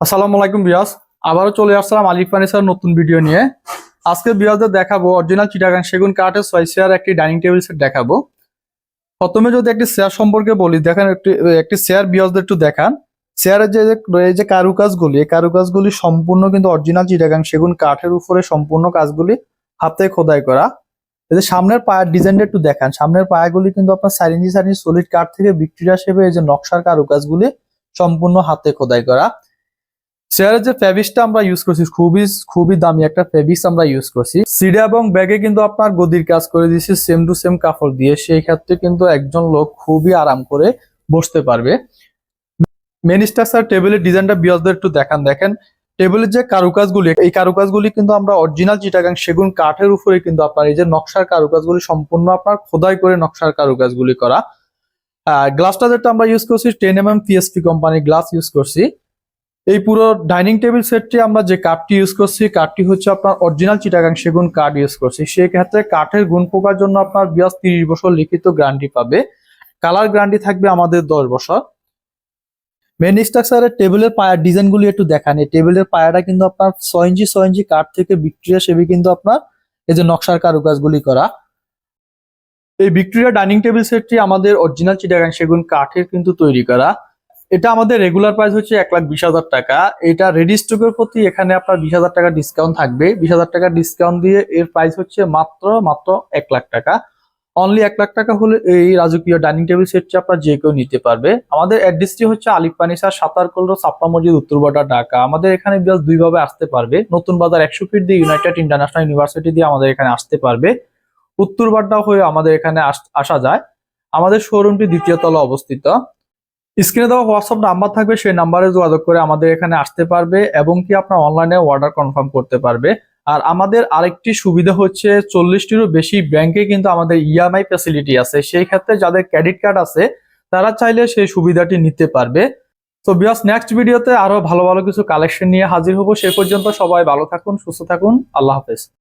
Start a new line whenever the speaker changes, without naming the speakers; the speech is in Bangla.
আসসালামু আলাইকুম বিয়াস। আবারও চলে আসলাম আলিফ ফার্নিচার নতুন ভিডিও নিয়ে। আজকে বিয়াসদের দেখাবো অরিজিনাল চিটাগাং সেগুন কাঠের ছয় চেয়ার একটি ডাইনিং টেবিল সেট দেখাবো। প্রথমে যদি একটি চেয়ার সম্পর্কে বলি, দেখেন একটি একটি চেয়ার বিয়াসদের একটু দেখান। চেয়ারের যে, এই যে কারুকাজগুলি, এই কারুকাজগুলি সম্পূর্ণ কিন্তু অরিজিনাল চিটাগাং সেগুন কাঠের উপরে সম্পূর্ণ কাজগুলি হাতে খোদাই করা। এই যে সামনের পায়ের ডিজাইনটা একটু দেখান। সামনের পায়াগুলি কিন্তু আপনার চার ইঞ্চি সলিড কাঠ থেকে ভিক্টোরিয়া হিসেবে এই যে নকশার কারুকাজগুলি সম্পূর্ণ হাতে খোদাই করা। চেয়ারের যে ফেব্রিক্সটা আমরা ইউজ করছি, খুবই খুবই দামি একটা ফেব্রিক্স আমরা ইউজ করছি। সিডে এবং ব্যাগে কিন্তু আপনার গদির কাজ করে দিয়েছি সেম টু সেম কাপড় দিয়ে। সেই ক্ষেত্রে কিন্তু একজন লোক খুবই আরাম করে বসতে পারবে। মেন স্ট্রাকচার টেবিলের ডিজাইনটা বিয়াসদের একটু দেখান, দেখেন। টেবিলের যে কারুকাজগুলি, এই কারুকাজগুলি কিন্তু আমরা অরিজিনাল চিটাগাং সেগুন কাঠের উপরে কিন্তু আপনার এই যে নকশার কারুকাজগুলি, সম্পূর্ণ আপনার খোদাই করে নকশার কারুকাজগুলি করা। গ্লাসটা যেটা আমরা ইউজ করছি টেন এম এম পিএসপি কোম্পানির গ্লাস ইউজ করছি। এই পুরো ডাইনিং টেবিল সেটটি আমরা যে কাঠটি ইউজ করছি কাঠটি হচ্ছে আপনার অরিজিনাল চিটাগাং সেগুন কাঠ ইউজ করছি। সেই ক্ষেত্রে কাঠের গুণ পোকার জন্য আপনার বিয়াস তিরিশ বছর লিখিত গ্যারান্টি পাবে। কালার গ্যারান্টি থাকবে আমাদের দশ বছর। মেন স্ট্রাকচারের টেবিলের পায়ার ডিজাইনগুলি একটু দেখান। এই টেবিলের পায়াটা কিন্তু আপনার ছয় ইঞ্চি ছয় ইঞ্চি কাঠ থেকে ভিক্টোরিয়া সেবি কিন্তু আপনার এই যে নকশার কারুকাজগুলি করা। এই ভিক্টোরিয়া ডাইনিং টেবিল সেটটি আমাদের অরিজিনাল চিটাগাং সেগুন কাঠের কিন্তু তৈরি করা। এটা আমাদের রেগুলার প্রাইস হচ্ছে এক লাখ বিশ হাজার টাকা। এটা রেডি স্টকের প্রতি এখানে আপনার বিশ হাজার টাকা ডিসকাউন্ট থাকবে। বিশ হাজার টাকা ডিসকাউন্ট দিয়ে এর প্রাইস হচ্ছে মাত্র মাত্র এক লাখ টাকা। অনলি এক লাখ টাকা হলে এই রাজকীয় ডাইনিং টেবিল সেটটি আপনার যে কেউ নিতে পারবে। আমাদের অ্যাড্রেসটি হচ্ছে আলিফ পানিসার সাতার কলর সাপ্পা মসজিদ উত্তরবাটা ঢাকা। আমাদের এখানে বিয়াস দুইভাবে আসতে পারবে। নতুন বাজার একশো ফিট দিয়ে ইউনাইটেড ইন্টারন্যাশনাল ইউনিভার্সিটি দিয়ে আমাদের এখানে আসতে পারবে। উত্তরবাড্ডা হয়ে আমাদের এখানে আসা যায়। আমাদের শোরুমটি দ্বিতীয় তলা অবস্থিত। স্ক্রিনে দেওয়া হোয়াটসঅ্যাপ নাম্বার থাকবে, সেই নাম্বারে যোগাযোগ করে আমাদের এখানে আসতে পারবে এবং কি আপনার অনলাইনে অর্ডার কনফার্ম করতে পারবে। আর আমাদের আরেকটি সুবিধা হচ্ছে, চল্লিশটিরও বেশি ব্যাংকে কিন্তু আমাদের ইএমআই ফ্যাসিলিটি আছে। সেই ক্ষেত্রে যাদের ক্রেডিট কার্ড আছে, তারা চাইলে সেই সুবিধাটি নিতে পারবে। তো বিয়াস নেক্সট ভিডিওতে আরও ভালো ভালো কিছু কালেকশন নিয়ে হাজির হব। সে পর্যন্ত সবাই ভালো থাকুন, সুস্থ থাকুন। আল্লাহ হাফেজ।